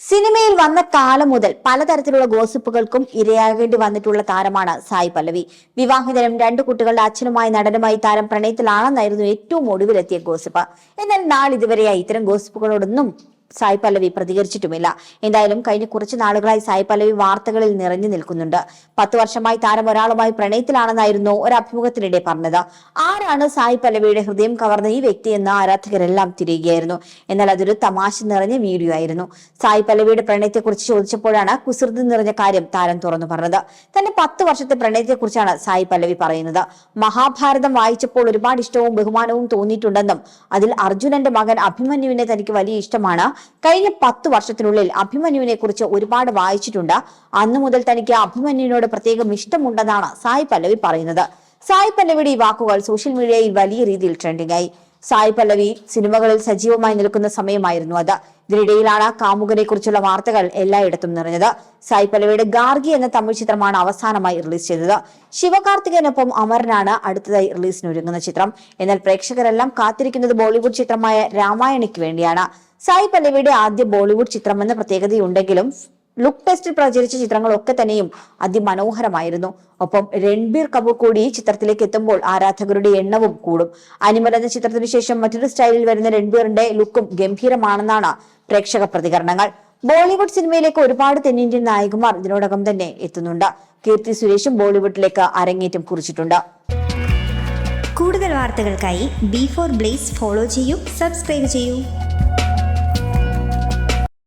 സിനിമയിൽ വന്ന കാലം മുതൽ പലതരത്തിലുള്ള ഗോസിപ്പുകൾക്കും ഇരയാകേണ്ടി വന്നിട്ടുള്ള താരമാണ് സായി പല്ലവി. വിവാഹിതരും രണ്ട് കുട്ടികളുടെ അച്ഛനുമായി നടനുമായി താരം പ്രണയത്തിലാണെന്നായിരുന്നു ഏറ്റവും ഒടുവിലെത്തിയ ഗോസിപ്പ്. എന്നാൽ നാളിതുവരെയായി ഇത്തരം ഗോസിപ്പുകളോടൊന്നും സായി പല്ലവി പ്രതികരിച്ചിട്ടുമില്ല. എന്തായാലും കഴിഞ്ഞ കുറച്ച് നാളുകളായി സായി പല്ലവി വാർത്തകളിൽ നിറഞ്ഞു നിൽക്കുന്നുണ്ട്. പത്ത് വർഷമായി താരം ഒരാളുമായി പ്രണയത്തിലാണെന്നായിരുന്നു ഒരു അഭിമുഖത്തിനിടെ പറഞ്ഞത്. ആരാണ് സായി പല്ലവിയുടെ ഹൃദയം കവർന്ന ഈ വ്യക്തി എന്ന് ആരാധകരെല്ലാം തിരിയുകയായിരുന്നു. എന്നാൽ അതൊരു തമാശ നിറഞ്ഞ വീഡിയോ ആയിരുന്നു. സായി പല്ലവിയുടെ പ്രണയത്തെക്കുറിച്ച് ചോദിച്ചപ്പോഴാണ് കുസൃതി നിറഞ്ഞ കാര്യം താരം തുറന്നു പറഞ്ഞത്. തന്റെ പത്ത് വർഷത്തെ പ്രണയത്തെക്കുറിച്ചാണ് സായി പല്ലവി പറയുന്നത്. മഹാഭാരതം വായിച്ചപ്പോൾ ഒരുപാട് ഇഷ്ടവും ബഹുമാനവും തോന്നിയിട്ടുണ്ടെന്നും അതിൽ അർജുനന്റെ മകൻ അഭിമന്യുവിനെ തനിക്ക് വലിയ ഇഷ്ടമാണ്. കഴിഞ്ഞ പത്ത് വർഷത്തിനുള്ളിൽ അഭിമന്യുവിനെ കുറിച്ച് ഒരുപാട് വായിച്ചിട്ടുണ്ട്. അന്നു മുതൽ തനിക്ക് അഭിമന്യുവിനോട് പ്രത്യേകം ഇഷ്ടമുണ്ടെന്നാണ് സായി പല്ലവി പറയുന്നത്. സായി പല്ലവിയുടെ ഈ വാക്കുകൾ സോഷ്യൽ മീഡിയയിൽ വലിയ രീതിയിൽ ട്രെൻഡിംഗ് ആയി. സായി പല്ലവി സിനിമകളിൽ സജീവമായി നിൽക്കുന്ന സമയമായിരുന്നു അത്. ഇതിനിടയിലാണ് കാമുകനെ കുറിച്ചുള്ള വാർത്തകൾ എല്ലായിടത്തും നിറഞ്ഞത്. സായി പല്ലവിയുടെ ഗാർഗി എന്ന തമിഴ് ചിത്രമാണ് അവസാനമായി റിലീസ് ചെയ്തത്. ശിവകാർത്തികനൊപ്പം അമരനാണ് അടുത്തതായി റിലീസിനൊരുങ്ങുന്ന ചിത്രം. എന്നാൽ പ്രേക്ഷകരെല്ലാം കാത്തിരിക്കുന്നത് ബോളിവുഡ് ചിത്രമായ രാമായണിക്ക് വേണ്ടിയാണ്. സായി പല്ലവിയുടെ ആദ്യ ബോളിവുഡ് ചിത്രം ചിത്രമെന്ന പ്രത്യേകതയുണ്ടെങ്കിലും ലുക്ക് ടെസ്റ്റിൽ പ്രചരിച്ച ചിത്രങ്ങളൊക്കെ തന്നെയും അതിമനോഹരമായിരുന്നു. ഒപ്പം രൺബീർ കപൂർ കൂടി ചിത്രത്തിലേക്ക് എത്തുമ്പോൾ ആരാധകരുടെ എണ്ണവും കൂടും. അനിമൽ എന്ന ചിത്രത്തിന് ശേഷം മറ്റൊരു സ്റ്റൈലിൽ വരുന്ന രൺബീറിന്റെ ലുക്കും ഗംഭീരമാണെന്നാണ് പ്രേക്ഷക പ്രതികരണങ്ങൾ. ബോളിവുഡ് സിനിമയിലേക്ക് ഒരുപാട് തെന്നിന്ത്യൻ നായകന്മാർ ഇതിനോടകം തന്നെ എത്തുന്നുണ്ട്. കീർത്തി സുരേഷും ബോളിവുഡിലേക്ക് അരങ്ങേറ്റം കുറിച്ചിട്ടുണ്ട്. കൂടുതൽ വാർത്തകൾക്കായി ബി ഫോർ ബ്ലേസ് ഫോളോ ചെയ്യൂ സബ്സ്ക്രൈബ് ചെയ്യൂ.